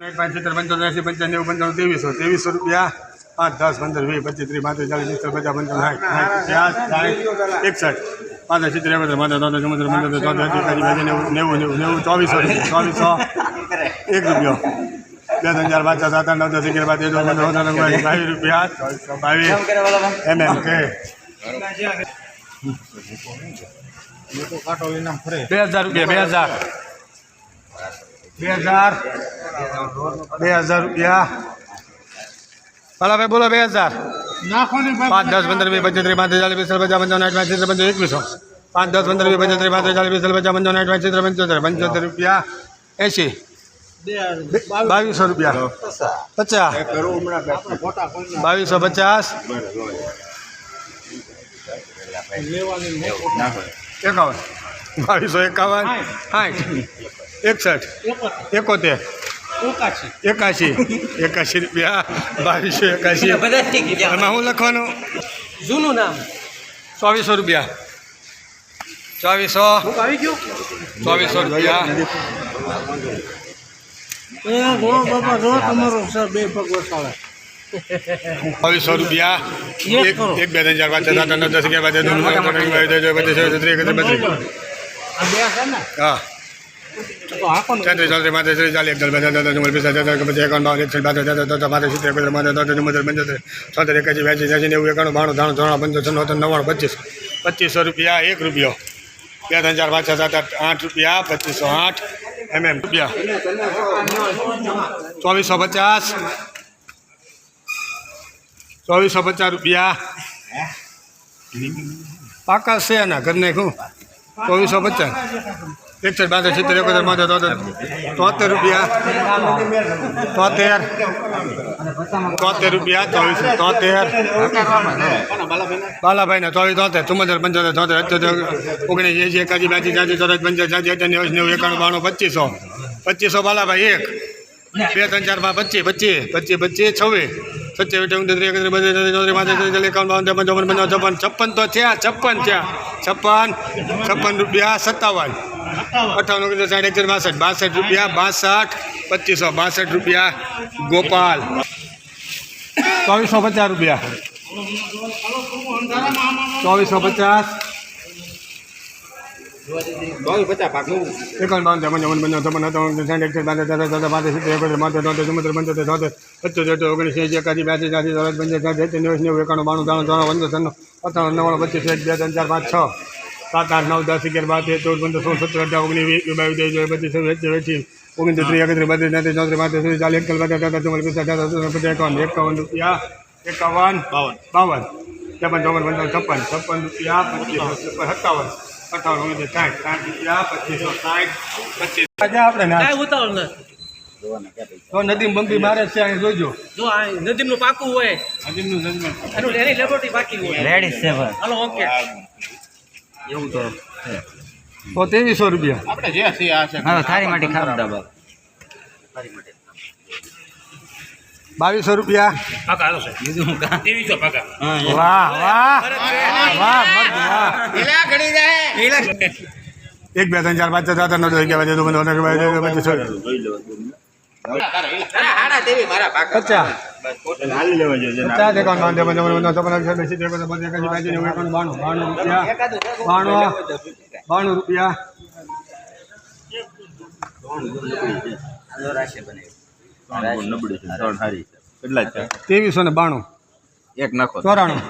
પાંચ સિત્તેર પંચોતેર એસી પંચાણું પંચાણું ત્રેવીસો. ત્રેવીસો રૂપિયા પાંચ દસ પંદર વીસ પચીસ ત્રીસ પાંત્રીસ ચાલીસ પચાસ પંચાવન સાઠ સાઠ એકસઠ. પાંત્રીસ સિત્તેર એકોતેર પંદર ત્રણ ચૌદ પંદર ચોતેર એંસી એકાસી નેવું નેવું નેવું નેવું ચોવીસો ચોવીસો એક રૂપિયો. બે ત્રણ ચાર પાંચ સાત આઠ નવ દસ અગિયાર બાદ તેર પંદર સોળ બાવીસ રૂપિયા ચોવીસો બાવીસ એમ એમ કે. બે હજાર રૂપિયા બે હજાર. બે હજાર. બે હજાર રૂપિયા. ભલા ભાઈ બોલો બે હજાર. પાંચ દસ પંદર વીસ પચીસ ત્રીસ પાંત્રીસ ચાલીસ વીસ પચાસ પંચાવન આઠ પાંચ પંચો એકવીસો. પાંચ દસ પંદર વીસ પચીસ પાંચ પાંત્રીસ ચાલીસ વીસ પચાસ પંચાવન આઠ પાંચ પંચોતેર પંચોતેર રૂપિયા. એંશી. બાવીસો રૂપિયા. પચાસ. બાવીસો પચાસ. એકાવન. બાવીસો એકાવન. સાઠ એકસઠ. એકોતેર. એકાશી. એકાશી. રૂપિયા. બાવીસો એકાશી. એમાં શું લખવાનું? જૂનું નામ. ચોવીસો રૂપિયા. ચોવીસો. ચોવીસો રૂપિયા. ચોવીસો રૂપિયા. એક બે ત્રણ ચાર પાંચ છ સાત આઠ નવ દસ અગિયાર બાર તેર ચૌદ પંદર સોળ સત્તર બત્રીસ. હા. તો હાકો ને ત્રેત્રીસ ચોત્રીસ પાંત્રીસ ત્રીસ ચાલીસ એકતાલીસ બેતાલીસ તેતાલીસ ચુમ્માલીસ પિસ્તાલીસ પછી એકાવન બાવન સિત્તેર પંચોતેર એકાસી બ્યાસી ત્યાસી નેવું એકાણું બાણું ત્રાણું પંચોતેર નવ્વાણું પચીસ. પચીસો રૂપિયા એક રૂપિયો. બે ત્રણ ચાર પાંચ છ સાત આઠ આઠ રૂપિયા પચીસો આઠ એમ એમ રૂપિયા. ચોવીસો પચાસ. ચોવીસો પચાસ રૂપિયા. પાકા છે એના ઘરને નાખું ચોવીસો પચાસ. એકસઠ બાંધો સિત્તેર એકોતેર બાંધો તોતેર તોતેર રૂપિયા. તોતેર. તોતેર રૂપિયા, ચોવીસો. તોતેર. બાલાભાઈ ને ચોવીસ તોતેર, ચુમ્મોતેર, પંચોતેર, તોતેર અત્યોતેર ઓગણીસ એસી એકાસી બ્યાસી ચાસી ચોરાસી પંચાસી ચાસી અઠ્યાસી નેવું નેવું, એકાણું, બાણું, પચીસો. પચીસો બાલાભાઈ, એક. બે, ત્રણ, ચાર, પાંચ, પચીસ પચીસ પચીસ પચીસ, છવ્વીસ. સત્યાવીસ અઠ્યાવીસ ત્રીસ એકત્રીસ બત્રીસ તેત્રીસ ચોત્રીસ પાંત્રીસ ચાલીસ એકાવન બાવન ત્રેપન ચોપન પંચાવન છપ્પન છપ્પન તો થયા છપ્પન થયા છપ્પન છપ્પન રૂપિયા સત્તાવન અઠાવન ઓગણીસ સાઠ એકસઠ બાસઠ બાસઠ રૂપિયા બાસઠ પચીસો બાસઠ રૂપિયા ગોપાલ ચોવીસો પચાસ રૂપિયા ચોવીસો પચાસ એકાવન બાવન ત્રેપન ચોપન પંચાવન છપ્પન સત્તાવન સાઠ એકસઠ સિત્તેર એકોતેર ચુમ્મોતેર પંચોતેર છોતેર પચોતેર અઠ્યોતેર ઓગણીસ એંસી એકાસી બ્યાસી ચાસી ચોરાસી પંચાસી સાઠ સિત્તેર નેવું નેવું એકાણું બાણું ત્રાણું ત્રણ પંદર છન્નું અઠાવન નવ્વાણું પચીસ એક બે ત્રણ ચાર પાંચ છ સાત આઠ નવ દસ અગિયાર બાર તેર ચૌદ પંદર સોળ સત્તર અઢાર ઓગણીસ વીસ બાવીસ ત્રેવીસ ચોવીસ પચીસ છવ્વીસ અઠ્યાવીસ ઓગણીસ ત્રીસ એકત્રીસ બત્રીસ તેત્રીસ ચોત્રીસ પાંત્રીસ ત્રીસ ચાલીસ પચાસ પચાસ પચાસ એકાવન એકાવન રૂપિયા એકાવન બાવન. બાવન ત્રેપન ચોપન પંચાવન છપ્પન છપ્પન રૂપિયા પચીસો સત્તાવન અઠાવન ઓગણીસ સાઠ સાઠ રૂપિયા પચીસો સાઠ પચીસ. આપણે ના ઉતાવળ તો નદી બંપી મારે છે અહીં જોજો. જો આ નદીમનું પાકું હોય નદીમનું જન્મ એનું એની લેબોરેટરી પાકી હોય. રેડી છે ભાઈ હાલો ઓકે એવું તો તો ત્રેવીસો રૂપિયા. આપણે જે માટે આ છે. બાવીસો રૂપિયા પાકા હાલો છે બીજું હું કાં રૂપિયા. વાહ વાહ. વાહ એક બે ત્રણ ચાર પાંચ છ સાત નવ અગિયાર બાર તેર ચૌદ પંદર બાણું ત્રેવીસો ને એક નાખો ચોરાણું.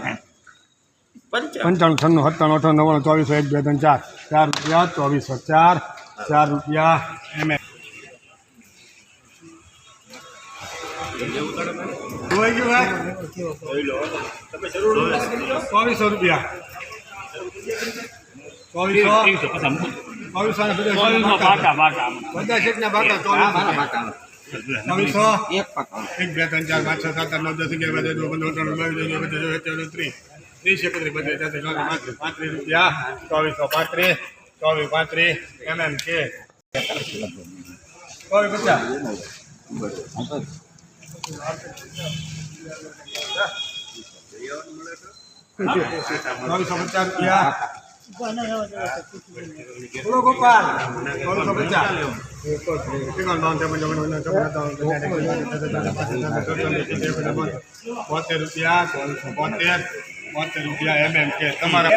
પંચાણું. છન્નું સત્તાણું અઠાણું નવ્વાણું ચોવીસો એક બે ત્રણ ચાર. ચાર રૂપિયા ચોવીસો ચાર. ચાર રૂપિયા એમ ચોવીસો રૂપિયા. ચોવીસો. ચોવીસો બધા બાકા ચોવીસો. એક બે ત્રણ ચાર પાંચ છ સાત આઠ નવ દસ અગિયાર તેર ચૌદ પંદર ત્રણ બાવીસ ચોવીસ પચીસ ત્રીસ ત્રીસ એકત્રીસ બત્રીસ તેત્રીસ ચોત્રીસ પાંત્રીસ પાંત્રીસ રૂપિયા ચોવીસો પાંત્રીસ ચોવીસ પાંત્રીસ એમ એમ કે ચોવીસ પચાસ ચોવીસો પચાસ રૂપિયા બોલો ગોપાલ છપ્પન સત્તાવન બોતેર રૂપિયા બોતેર બોતેર રૂપિયા એમ એમ કે તમારા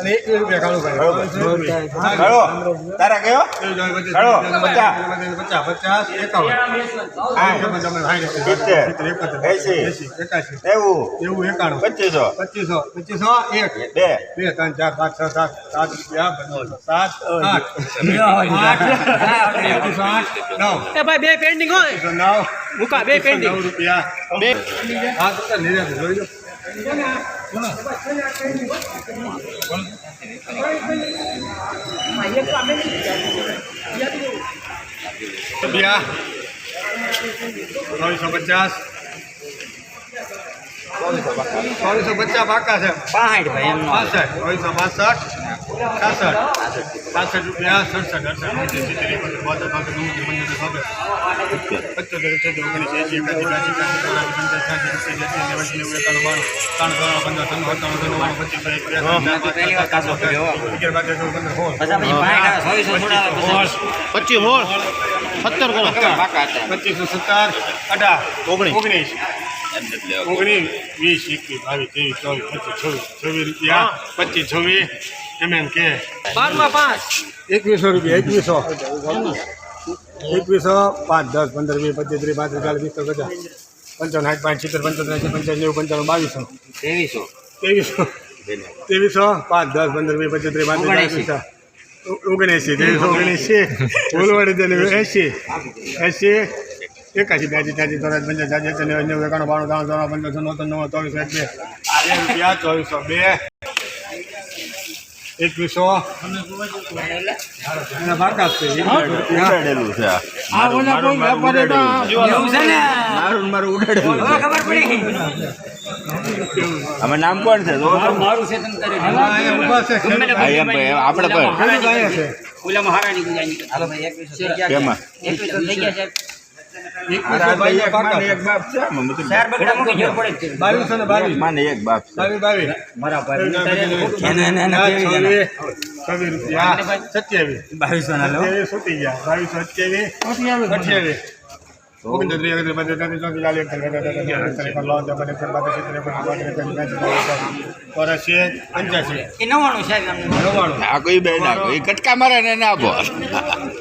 અને એક રૂપિયા કાળું ભાઈ. ખરો તારા કયો? પચાસ. પચાસ. પચાસ એકાવન. એવું. એકાણું. પચીસો. પચીસો પચીસો એક. બે. બે. ત્રણ ચાર પાંચ છ સાત. સાત રૂપિયા સાત આઠ. નવ. એ ભાઈ બે પેન્ડિંગ હોય. નવ. મુકા બે પેન્ડિંગ રૂપિયા. બે. જોઈ લો ચોવીસો પચાસ ચોવીસો પચાસ પાકા છે પાંઠ ભાઈ એમનો પાસઠ પાસઠ છાસઠ રૂપિયા સડસઠ અડસઠ સિત્તેર એકોતેર બોતેર પાંસઠ નવ્વદ પંચોતેર ચોતેર પંચોતેર છોતેર ઓગણીસ એંસી એકાસી બ્યાસી ત્યાસી ચોરાસી પંચાસી છ્યાસી સિત્તેર એંસી નેવું નેવું એકાણું બાણું. ત્રણ ત્રણ પંદર ત્રણ સત્તાણું નવ્વાણું પચીસ પડ્યો. અગિયાર ચૌદ પંદર પચીસ હોળ સત્તર કરો પચીસો સત્તર અઢાર ઓગણીસ. ઓગણીસ ઓગણીસ વીસ એકવીસ બાવીસ ત્રેવીસ ચોવીસ પચીસ છવ્વીસ છવ્વીસ રૂપિયા પચીસ છવ્વીસ એમ એમ કે. બારમાં પાંચ. એકવીસો રૂપિયા એકવીસો. એકવીસો પાંચ દસ પંદર વીસ પચીસ ત્રીસ પાંત્રીસ ચાલીસ પચાસ. પંચાવન સાઠ પાંચ સિત્તેર પંચોતેર એંસી પંચાસી નેવું પંચાણું બાવીસો. ત્રેવીસો. ત્રેવીસો. ત્રેવીસો પાંચ દસ પંદર વીસ પચીસ ત્રીસ પાંત્રીસ ચાલીસ ઓગણએંસી. ત્રેવીસો ઓગણએંસી. બોલવાડી એંસી. એંસી. એકાસી બ્યાસી ત્યાસી ચોરાસી પંચાસી અઠ્યાસી નેવું નેવું એકાણું બાણું ત્રણ ત્રણ પંદર નવ નવ ચોવીસો એક બે બે રૂપિયા ચોવીસો બે. એકવીસો ઉડાડેલું છે આ. આ ઓલા કોઈ વેપારી તો એવું છે ને? મારું મારું ઉડાડેલું હવે ખબર પડી આમાં નામ કોણ છે? મારું છે તમ તારે હા, અહીંયા ઊભા છે. હા, એમ ભાઈ, આપણે પણ ઓલા મહારાણી કેમાં? બાવીસ ને લો. બાવીસો અઠ્યાવીસ અઠ્યાવીસ ચુમ્માલીસ એ નવ્વાણું આ કોઈ બે ના કોઈ કટકા મારે ને આપો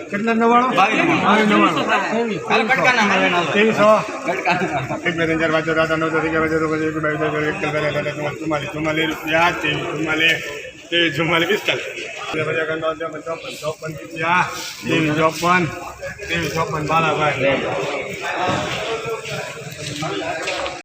કેટલા નવ્વાણું બાવીસ બાવીસ નવ્વાણું હાલો કટકા ના મારે ના ત્રેવીસો કટકા ના એક બે ત્રણ ચાર પાંચ છ એકાવન બાવન ત્રેપન ચોપન ચોપન રૂપિયા ત્રેવીસ ચોપન ત્રેવીસ ચોપન બાલાભાઈ.